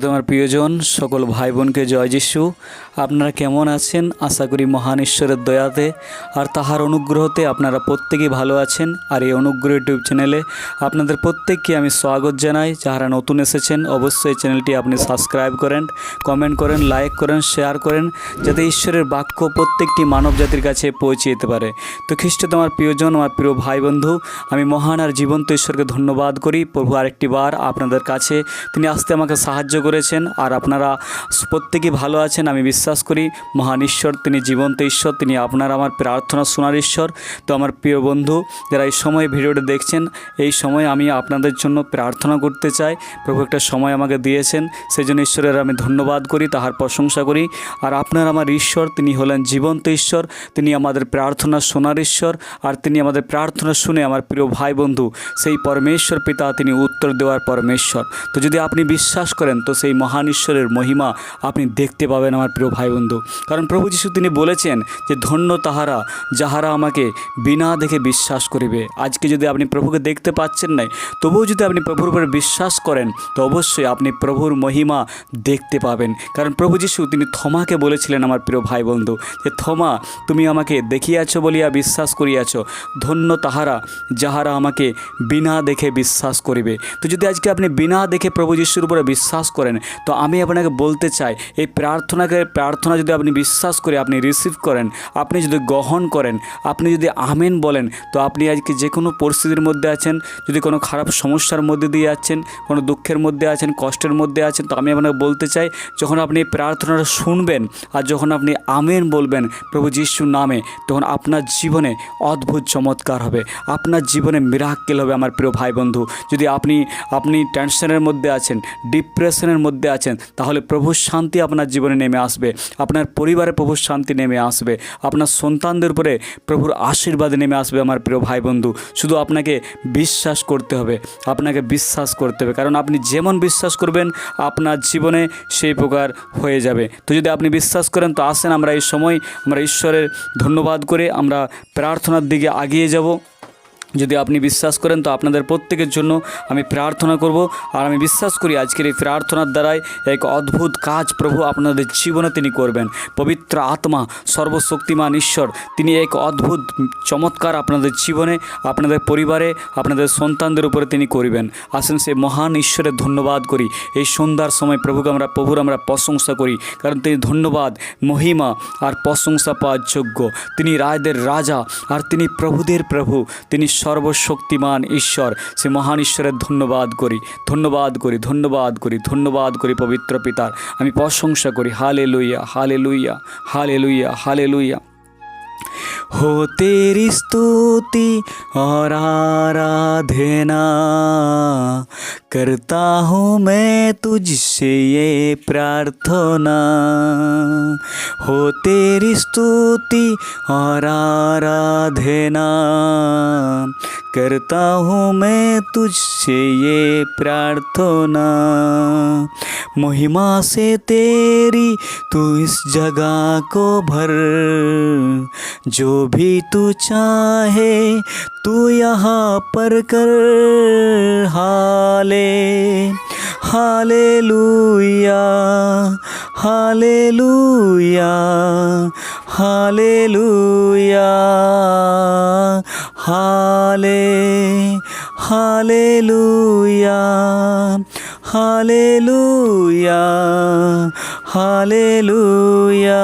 তোমার প্রিয়জন, সকল ভাই বোনকে জয় যিশু। আপনারা কেমন আছেন? আশা করি মহান ঈশ্বরের দয়াতে আর তাহার অনুগ্রহতে আপনারা প্রত্যেকেই ভালো আছেন। আর এই অনুগ্রহ ইউটিউব চ্যানেলে আপনাদের প্রত্যেককে আমি স্বাগত জানাই। যারা নতুন এসেছেন, অবশ্যই চ্যানেলটি আপনি সাবস্ক্রাইব করেন, কমেন্ট করেন, লাইক করেন, শেয়ার করেন, যাতে ঈশ্বরের বাক্য প্রত্যেকটি মানব জাতির কাছে পৌঁছে যেতে পারে। তো খ্রিস্ট তোমার প্রিয়জন, আমার প্রিয় ভাই বন্ধু আমি মহান আর জীবন্ত ঈশ্বরকে ধন্যবাদ করি। প্রভু, আরেকটি বার আপনাদের কাছে তিনি আসতে আমাকে সাহায্য করেছেন আর আপনারা প্রত্যেকেই ভালো আছেন, আমি বিশ্বাস করি। মহান ঈশ্বর, তিনি জীবন্ত ঈশ্বর, তিনি আপনার আমার প্রার্থনা শোনার ঈশ্বর। তো আমার প্রিয় বন্ধু, যারা এই সময় ভিডিওটা দেখছেন, এই সময় আমি আপনাদের জন্য প্রার্থনা করতে চাই। প্রভু একটা সময় আমাকে দিয়েছেন সেই জন্য ঈশ্বরের আমি ধন্যবাদ করি, তাহার প্রশংসা করি। আর আপনার আমার ঈশ্বর, তিনি হলেন জীবন্ত ঈশ্বর, তিনি আমাদের প্রার্থনা শোনার ঈশ্বর, আর তিনি আমাদের প্রার্থনা শুনে আমার প্রিয় ভাই বন্ধু, সেই পরমেশ্বর পিতা, তিনি উত্তর দেওয়ার পরমেশ্বর। তো যদি আপনি বিশ্বাস করেন, তো সেই মহান ঈশ্বরের মহিমা আপনি দেখতে পাবেন আমার প্রিয় ভাই বন্ধু কারণ প্রভু যিশু তিনি বলেছেন যে, ধন্য তাহারা যাহারা আমাকে বিনা দেখে বিশ্বাস করিবে। আজকে যদি আপনি প্রভুকে দেখতে পাচ্ছেন না তবুও যদি আপনি প্রভুর উপরে বিশ্বাস করেন, তো অবশ্যই আপনি প্রভুর মহিমা দেখতে পাবেন। কারণ প্রভু যিশু তিনি থমাকে বলেছিলেন আমার প্রিয় ভাই বন্ধু যে থমা তুমি আমাকে দেখিয়াছ বলিয়া বিশ্বাস করিয়াছ, ধন্য তাহারা যাহারা আমাকে বিনা দেখে বিশ্বাস করিবে। তো যদি আজকে আপনি বিনা দেখে প্রভু যিশুর উপরে বিশ্বাস তো আমি আপনাকে বলতে চাই, এই প্রার্থনাকে, প্রার্থনা যদি আপনি বিশ্বাস করে আপনি রিসিভ করেন, আপনি যদি গ্রহণ করেন, আপনি যদি আমেন বলেন, তো আপনি আজকে যে কোনো পরিস্থিতির মধ্যে আছেন, যদি কোনো খারাপ সমস্যার মধ্যে দিয়ে যাচ্ছেন, কোনো দুঃখের মধ্যে আছেন, কষ্টের মধ্যে আছেন, তো আমি আপনাকে বলতে চাই, যখন আপনি এই প্রার্থনাটা শুনবেন আর যখন আপনি আমেন বলবেন প্রভু যিশুর নামে, তখন আপনার জীবনে অদ্ভুত চমৎকার হবে। আপনার জীবনে মিরাক্কেল হবে, আমার প্রিয় ভাই বন্ধু যদি আপনি আপনি টেনশনের মধ্যে আছেন ডিপ্রেশনের মধ্যে আছেন, তাহলে প্রভুর শান্তি আপনার জীবনে নেমে আসবে, আপনার পরিবারে প্রভুর শান্তি নেমে আসবে, আপনার সন্তানদের উপরে প্রভুর আশীর্বাদ নেমে আসবে আমার প্রিয় ভাই বন্ধু শুধু আপনাকে বিশ্বাস করতে হবে, আপনাকে বিশ্বাস করতে হবে, কারণ আপনি যেমন বিশ্বাস করবেন, আপনার জীবনে সেই প্রকার হয়ে যাবে। তো যদি আপনি বিশ্বাস করেন, তো আসেন আমরা এই সময়, আমরা ঈশ্বরের ধন্যবাদ করে আমরা প্রার্থনার দিকে আগিয়ে যাব। যদি আপনি বিশ্বাস করেন, তো আপনাদের প্রত্যেকের জন্য আমি প্রার্থনা করব। আর আমি বিশ্বাস করি, আজকের এই প্রার্থনার দ্বারাই এক অদ্ভুত কাজ প্রভু আপনাদের জীবনে তিনি করবেন। পবিত্র আত্মা, সর্বশক্তিমান ঈশ্বর, তিনি এক অদ্ভুত, চমৎকার আপনাদের জীবনে, আপনাদের পরিবারে, আপনাদের সন্তানদের উপরে তিনি করবেন। আসেন সে মহান ঈশ্বরের ধন্যবাদ করি। এই সন্ধ্যার সময় প্রভুকে আমরা, প্রভুর আমরা প্রশংসা করি। কারণ তিনি ধন্যবাদ, মহিমা আর প্রশংসা পাওয়ার যোগ্য। তিনি রায়দের রাজা আর তিনি প্রভুদের প্রভু। তিনি সর্বশক্তিমান ঈশ্বর। সে মহান ঈশ্বরের ধন্যবাদ করি ধন্যবাদ করি ধন্যবাদ করি ধন্যবাদ করি পবিত্র পিতার। আমি প্রশংসা করি হালে লুইয়া হালে লুইয়া হালে লুইয়া হালে লুইয়া हो तेरी स्तुति और आराधना करता हूँ मैं तुझसे ये प्रार्थना। हो तेरी स्तुति और आराधना करता हूँ मैं तुझसे ये प्रार्थना। महिमा से तेरी तू इस जगह को भर। जो भी तू चाहे, तू यहाँ पर कर हाले। हाले लूया हाले लुया हाले लुया हाले हाले लुया हाले लुया हाले लुया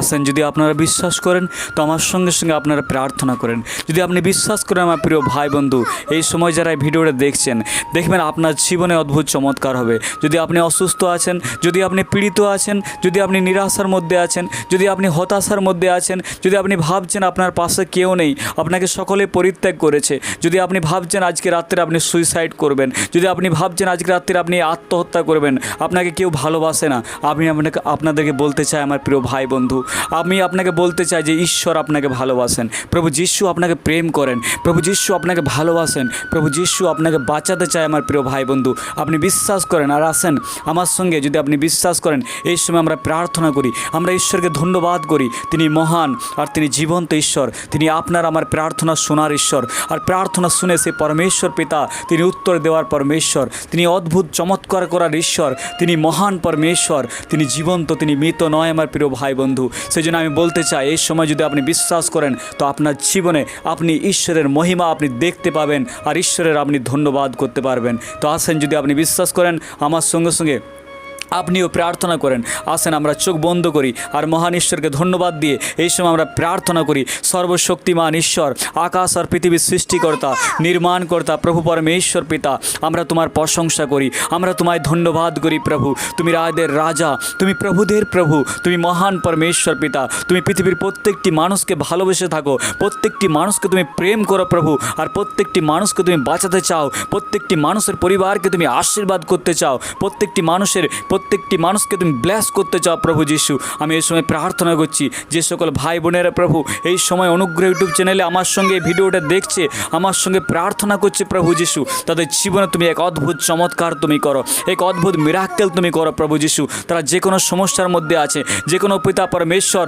আসেন যদি আপনারা বিশ্বাস করেন, তো আমার সঙ্গে সঙ্গে আপনারা প্রার্থনা করেন। যদি আপনি বিশ্বাস করেন, আমার প্রিয় ভাই বন্ধু এই সময় যারা এই ভিডিওটা দেখছেন, দেখবেন আপনার জীবনে অদ্ভুত চমৎকার হবে। যদি আপনি অসুস্থ আছেন, যদি আপনি পীড়িত আছেন, যদি আপনি নিরাশার মধ্যে আছেন, যদি আপনি হতাশার মধ্যে আছেন, যদি আপনি ভাবছেন আপনার পাশে কেউ নেই, আপনাকে সকলে পরিত্যাগ করেছে, যদি আপনি ভাবছেন আজকে রাত্রে আপনি সুইসাইড করবেন, যদি আপনি ভাবছেন আজকে রাত্রে আপনি আত্মহত্যা করবেন, আপনাকে কেউ ভালোবাসে না, আমি আপনাকে, আপনাদেরকে বলতে চাই, আমার প্রিয় ভাই বন্ধু আমি আপনাকে বলতে চাই যে ঈশ্বর আপনাকে ভালোবাসেন। প্রভু যিশু আপনাকে প্রেম করেন। প্রভু যিশু আপনাকে ভালোবাসেন। প্রভু যিশু আপনাকে বাঁচাতে চায় আমার প্রিয় ভাই বন্ধু আপনি বিশ্বাস করেন আর আসেন আমার সঙ্গে। যদি আপনি বিশ্বাস করেন, এই সময় আমরা প্রার্থনা করি। আমরা ঈশ্বরকে ধন্যবাদ করি। তিনি মহান আর তিনি জীবন্ত ঈশ্বর। তিনি আপনার আমার প্রার্থনা শোনার ঈশ্বর। আর প্রার্থনা শুনে সে পরমেশ্বর পিতা, তিনি উত্তর দেওয়ার পরমেশ্বর। তিনি অদ্ভুত, চমৎকার করার ঈশ্বর। তিনি মহান পরমেশ্বর। তিনি জীবন্ত, তিনি মৃত নয় আমার প্রিয় ভাই বন্ধু সেই জন্য আমি বলতে চাই, এই সময় যদি আপনি বিশ্বাস করেন, তো আপনার জীবনে আপনি ঈশ্বরের মহিমা আপনি দেখতে পাবেন আর ঈশ্বরের আপনি ধন্যবাদ করতে পারবেন। তো আসেন যদি আপনি বিশ্বাস করেন, আমার সঙ্গে সঙ্গে আপনিও প্রার্থনা করেন। আসেন, আমরা চোখ বন্ধ করি আর মহান ঈশ্বরকে ধন্যবাদ দিয়ে এই সময় আমরা প্রার্থনা করি, সর্বশক্তিমান ঈশ্বর, আকাশ আর পৃথিবীর সৃষ্টিকর্তা, নির্মাণকর্তা, প্রভু পরমেশ্বর পিতা, আমরা তোমার প্রশংসা করি, আমরা তোমায় ধন্যবাদ করি প্রভু, তুমি রায়দের রাজা, তুমি প্রভুদের প্রভু, তুমি মহান পরমেশ্বর পিতা, তুমি পৃথিবীর প্রত্যেকটি মানুষকে ভালোবেসে থাকো, প্রত্যেকটি মানুষকে তুমি প্রেম করো প্রভু, আর প্রত্যেকটি মানুষকে তুমি বাঁচাতে চাও, প্রত্যেকটি মানুষের পরিবারকে তুমি আশীর্বাদ করতে চাও, প্রত্যেকটি মানুষের প্রত্যেকটি মানুষকে তুমি ব্লেস করতে চাও, প্রভু যিশু। আমি এই সময় প্রার্থনা করছি, যে সকল ভাই বোনেরা প্রভু, এই সময় অনুগ্রহ ইউটিউব চ্যানেলে আমার সঙ্গে ভিডিওটা দেখছে, আমার সঙ্গে প্রার্থনা করছে প্রভু যিশু। তাদের জীবনে তুমি এক অদ্ভুত চমৎকার তুমি করো, এক অদ্ভুত মিরাক্কেল তুমি করো, প্রভু যিশু। তারা যে কোনো সমস্যার মধ্যে আছে, যে কোনো পিতা পরমেশ্বর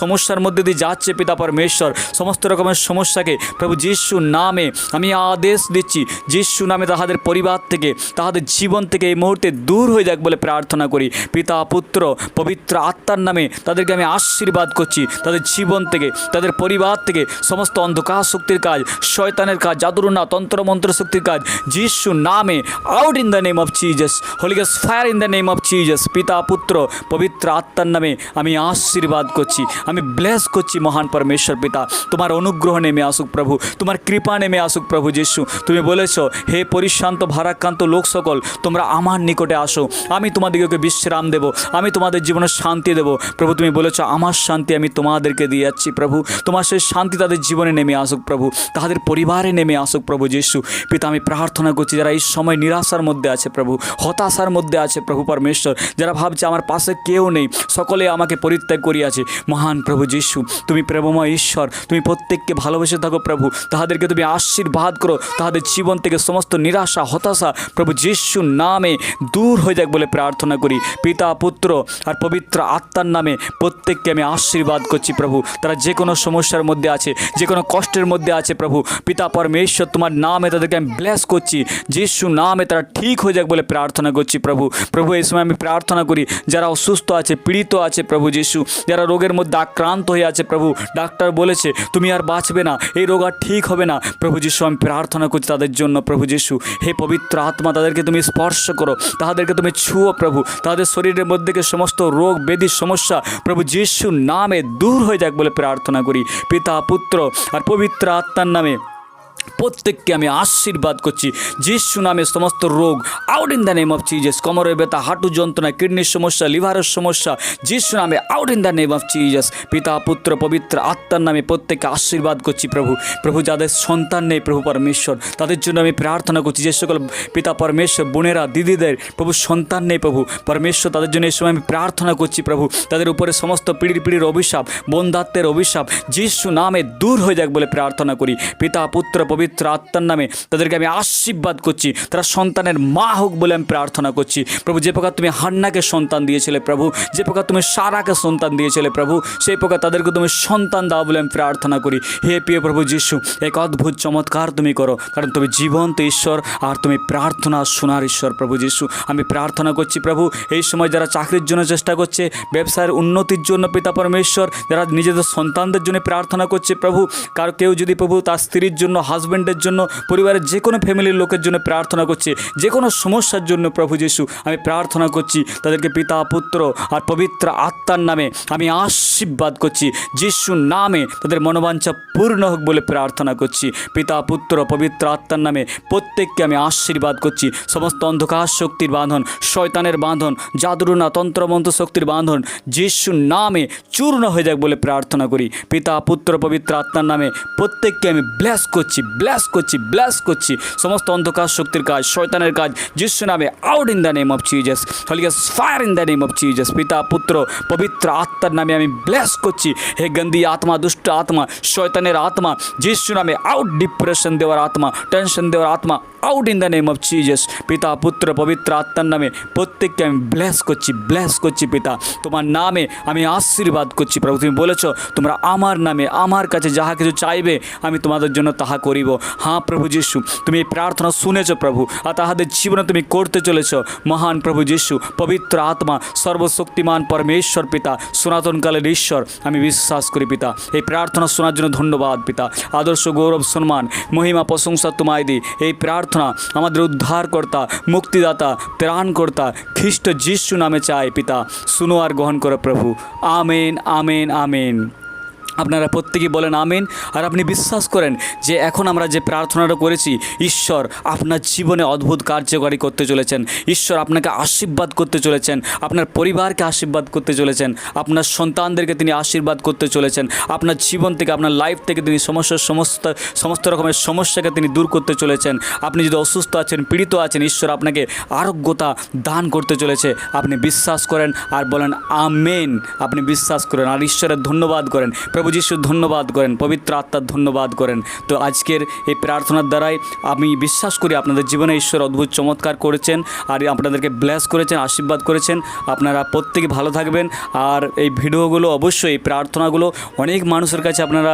সমস্যার মধ্যে দিয়ে যাচ্ছে পিতা পরমেশ্বর, সমস্ত রকমের সমস্যাকে প্রভু যিশু নামে আমি আদেশ দিচ্ছি, যিশু নামে তাহাদের পরিবার থেকে, তাহাদের জীবন থেকে এই মুহূর্তে দূর হয়ে যাক বলে প্রার্থনা করি। পিতা, পুত্র, পবিত্র আত্মার নামে তাদেরকে আমি আশীর্বাদ করছি। তাদের জীবন থেকে, তাদের পরিবার থেকে সমস্ত অন্ধকার শক্তির কাজ, শয়তানের কাজ জাদুরুনা তন্ত্রমন্ত্র শক্তির কাজ, যিশু নামে out in the name of Jesus হলিগাস fire in the name of Jesus পিতা, পুত্র, পবিত্র আত্মার নামে আমি আশীর্বাদ করছি। আমি ব্লেস করছি মহান পরমেশ্বর পিতা। তোমার অনুগ্রহ নেমে আসুক প্রভু। তোমার কৃপা নেমে আসুক প্রভু যিশু। তুমি বলেছ, হে পরিশান্ত ভারাক্রান্ত লোক সকল, তোমরা আমার নিকটে আসো। আমি তোমাদেরকে বিশ্রাম দেব, আমি তোমাদের জীবনে শান্তি দেব। প্রভু, তুমি বলেছ, আমার শান্তি আমি তোমাদেরকে দিয়ে যাচ্ছি, প্রভু। তোমার সেই শান্তি তাদের জীবনে নেমে আসুক, প্রভু। তাদের পরিবারে নেমে আসুক, প্রভু যিশু। পিতা, আমি প্রার্থনা করছি, যারা এই সময় নিরাশার মধ্যে আছে, প্রভু, হতাশার মধ্যে আছে, প্রভু পরমেশ্বর, যারা ভাবছে, আমার পাশে কেউ নেই, সকলে আমাকে পরিত্যাগ করিয়াছে। মহান প্রভু যিশু, তুমি প্রেমময় ঈশ্বর, তুমি প্রত্যেককে ভালোবেসে থাকো, প্রভু। তাহাদেরকে তুমি আশীর্বাদ করো, তাহাদের জীবন থেকে সমস্ত নিরাশা, হতাশা প্রভু যিশু নামে দূর হয়ে যাক বলে প্রার্থনা করি, পিতা, পুত্র আর পবিত্র আত্মার নামে প্রত্যেককে আমি আশীর্বাদ করছি প্রভু। তারা যে কোনো সমস্যার মধ্যে আছে যে কোনো কষ্টের মধ্যে আছে প্রভু। পিতা পরমেশ্বর, তোমার নামে তাদেরকে আমি ব্লেস করছি। যিশু নামে তারা ঠিক হয়ে যাক বলে প্রার্থনা করছি প্রভু। প্রভু, এই সময় আমি প্রার্থনা করি, যারা অসুস্থ আছে, পীড়িত আছে প্রভু যিশু, যারা রোগের মধ্যে আক্রান্ত হয়ে আছে প্রভু, ডাক্তার বলেছে, তুমি আর বাঁচবে না, এই রোগ আর ঠিক হবে না। প্রভু যিশু, আমি প্রার্থনা করছি তাদের জন্য প্রভু যিশু। হে পবিত্র আত্মা, তাদেরকে তুমি স্পর্শ করো, তাদেরকে তুমি ছুঁয়ো প্রভু। তাদের শরীরের মধ্যে সমস্ত রোগ ব্যাধির সমস্যা প্রভু যিশুর নামে দূর হয়ে যাক বলে প্রার্থনা করি। পিতা, পুত্র আর পবিত্র আত্মার নামে প্রত্যেককে আমি আশীর্বাদ করছি। যিশু নামে সমস্ত রোগ out in the name of Jesus কোমরের ব্যথা, হাঁটু যন্ত্রণা, কিডনির সমস্যা, লিভারের সমস্যা, যিশু নামে out in the name of Jesus পিতা, পুত্র, পবিত্র আত্মার নামে প্রত্যেককে আশীর্বাদ করছি প্রভু। প্রভু, যাদের সন্তান নেই, প্রভু পরমেশ্বর, তাদের জন্য আমি প্রার্থনা করছি যে সকল পিতা পরমেশ্বর, বোনেরা, দিদিদের, প্রভু সন্তান নেই প্রভু, পরমেশ্বর, তাদের জন্য এই সময় আমি প্রার্থনা করছি প্রভু, তাদের উপরে সমস্ত পিড়ির পিড়ির অভিশাপ, বন্ধাত্মের অভিশাপ, যিশু নামে দূর হয়ে যাক বলে প্রার্থনা করি। পিতা, পুত্র পবিত্র আত্মার নামে তাদেরকে আমি আশীর্বাদ করছি। তারা সন্তানের মা হোক বলে আমি প্রার্থনা করছি। প্রভু, যে প্রকার তুমি হান্নাকে সন্তান দিয়েছিলে প্রভু, যে প্রকার তুমি সারাকে সন্তান দিয়েছিলে প্রভু, সেই প্রকার তাদেরকে তুমি সন্তান দাও বলে আমি প্রার্থনা করি। হে প্রিয় প্রভু যিশু, এক অদ্ভুত চমৎকার তুমি করো, কারণ তুমি জীবন্ত ঈশ্বর আর তুমি প্রার্থনা শোনার ঈশ্বর প্রভু যিশু। আমি প্রার্থনা করছি প্রভু, এই সময় যারা চাকরির জন্য চেষ্টা করছে ব্যবসার উন্নতির জন্য পিতা পরমেশ্বর, যারা নিজেদের সন্তানদের জন্য প্রার্থনা করছে প্রভু, কার কেউ যদি প্রভু তার স্ত্রীর জন্য হাজব্যান্ডের জন্য, পরিবারের যে কোনো ফ্যামিলির লোকের জন্য প্রার্থনা করছে। যে কোনো সমস্যার জন্য প্রভু যিশু, আমি প্রার্থনা করছি, তাদেরকে পিতা, পুত্র আর পবিত্র আত্মার নামে আমি আশীর্বাদ করছি। যিশু নামে তাদের মনোবাঞ্ছা পূর্ণ হোক বলে প্রার্থনা করছি। পিতা, পুত্র, পবিত্র আত্মার নামে প্রত্যেককে আমি আশীর্বাদ করছি। সমস্ত অন্ধকার শক্তির বাঁধন, শয়তানের বাঁধন, জাদুরুনা তন্ত্রমন্ত্র শক্তির বাঁধন যিশু নামে চূর্ণ হয়ে যাক বলে প্রার্থনা করি। পিতা, পুত্র, পবিত্র আত্মার নামে প্রত্যেককে আমি ব্লেস করছি ব্লাস করছি ব্লাস করছি। সমস্ত অন্ধকার শক্তির কাজ, শয়তানের কাজ, যিশু নামে out in the name of Jesus হলিগাস fire in the name of Jesus পিতা, পুত্র, পবিত্র আত্মার নামে আমি ব্লাস করছি। হে গন্দি আত্মা, দুষ্ট আত্মা, শয়তানের আত্মা, যিশু নামে আউট ডিপ্রেশন দেওয়ার আত্মা টেনশন দেওয়ার আত্মা out in the name of Jesus পিতা, পুত্র, পবিত্র আত্মার নামে প্রত্যেককে আমি ব্লেস করছি ব্লেস করছি পিতা। তোমার নামে আমি আশীর্বাদ করছি প্রভু। তুমি বলেছ, তোমরা আমার নামে, আমার কাছে যাহা কিছু চাইবে, আমি তোমাদের জন্য তাহা করিব। হ্যাঁ প্রভু যিশু, তুমি এই প্রার্থনা শুনেছ প্রভু, আর তাহাদের জীবনে তুমি করতে চলেছ। মহান প্রভু যিশু, পবিত্র আত্মা, সর্বশক্তিমান পরমেশ্বর পিতা, সনাতনকালের ঈশ্বর, আমি বিশ্বাস করি পিতা। এই প্রার্থনা শোনার জন্য ধন্যবাদ পিতা। আদর্শ গৌরব সম্মান, মহিমা প্রশংসা তোমায় দিই। এই প্রার্থনা আমাদের উদ্ধারকর্তা, মুক্তিদাতা, ত্রাণকর্তা, খ্রিস্ট যিশু নামে চায় পিতা। শুনো আর গ্রহণ করো প্রভু। Amen amen amen. আপনারা প্রত্যেকেই বলেন আমিন। আর আপনি বিশ্বাস করেন যে এখন আমরা যে প্রার্থনাটা করেছি, ঈশ্বর আপনার জীবনে অদ্ভুত কার্যকারী করতে চলেছেন। ঈশ্বর আপনাকে আশীর্বাদ করতে চলেছেন। আপনার পরিবারকে আশীর্বাদ করতে চলেছেন। আপনার সন্তানদেরকে তিনি আশীর্বাদ করতে চলেছেন। আপনার জীবন থেকে, আপনার লাইফ থেকে তিনি সমস্যার সমস্ত সমস্ত রকমের সমস্যাকে তিনি দূর করতে চলেছেন। আপনি যদি অসুস্থ আছেন, পীড়িত আছেন, ঈশ্বর আপনাকে আরোগ্যতা দান করতে চলেছে। আপনি বিশ্বাস করেন আর বলেন, আমেন। আপনি বিশ্বাস করেন আর ঈশ্বরের ধন্যবাদ করেন। প্রভু যিশুর ধন্যবাদ করেন, পবিত্র আত্মার ধন্যবাদ করেন। তো আজকের এই প্রার্থনার দ্বারাই আমি বিশ্বাস করি আপনাদের জীবনে ঈশ্বর অদ্ভুত চমৎকার করেছেন, আর আপনাদেরকে ব্লেস করেছেন, আশীর্বাদ করেছেন। আপনারা প্রত্যেকে ভালো থাকবেন, আর এই ভিডিওগুলো অবশ্যই, এই প্রার্থনাগুলো অনেক মানুষের কাছে আপনারা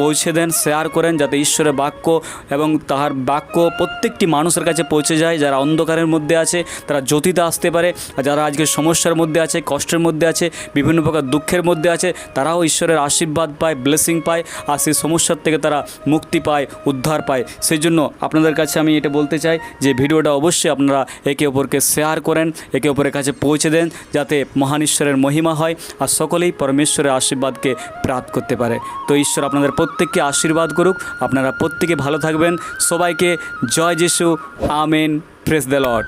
পৌঁছে দেন শেয়ার করেন, যাতে ঈশ্বরের বাক্য এবং তাহার বাক্য প্রত্যেকটি মানুষের কাছে পৌঁছে যায়, যারা অন্ধকারের মধ্যে আছে, তারা জ্যোতিতে আসতে পারে, আর যারা আজকে সমস্যার মধ্যে আছে, কষ্টের মধ্যে আছে, বিভিন্ন প্রকার দুঃখের মধ্যে আছে, তারাও ঈশ্বরের আশীর্বাদ পায় ব্লেসিং পায় আর সেই সমস্যার থেকে তারা মুক্তি পায়, উদ্ধার পায়। সেই জন্য আপনাদের কাছে আমি এটা বলতে চাই যে ভিডিওটা অবশ্যই আপনারা একে অপরকে শেয়ার করেন, একে অপরের কাছে পৌঁছে দেন যাতে মহান ঈশ্বরের মহিমা হয় আর সকলেই পরমেশ্বরের আশীর্বাদকে প্রাপ্ত করতে পারে। তো ঈশ্বর আপনাদের প্রত্যেককে আশীর্বাদ করুক। আপনারা প্রত্যেকে ভালো থাকবেন। সবাইকে জয় যিশু। আমেন। Press the Lord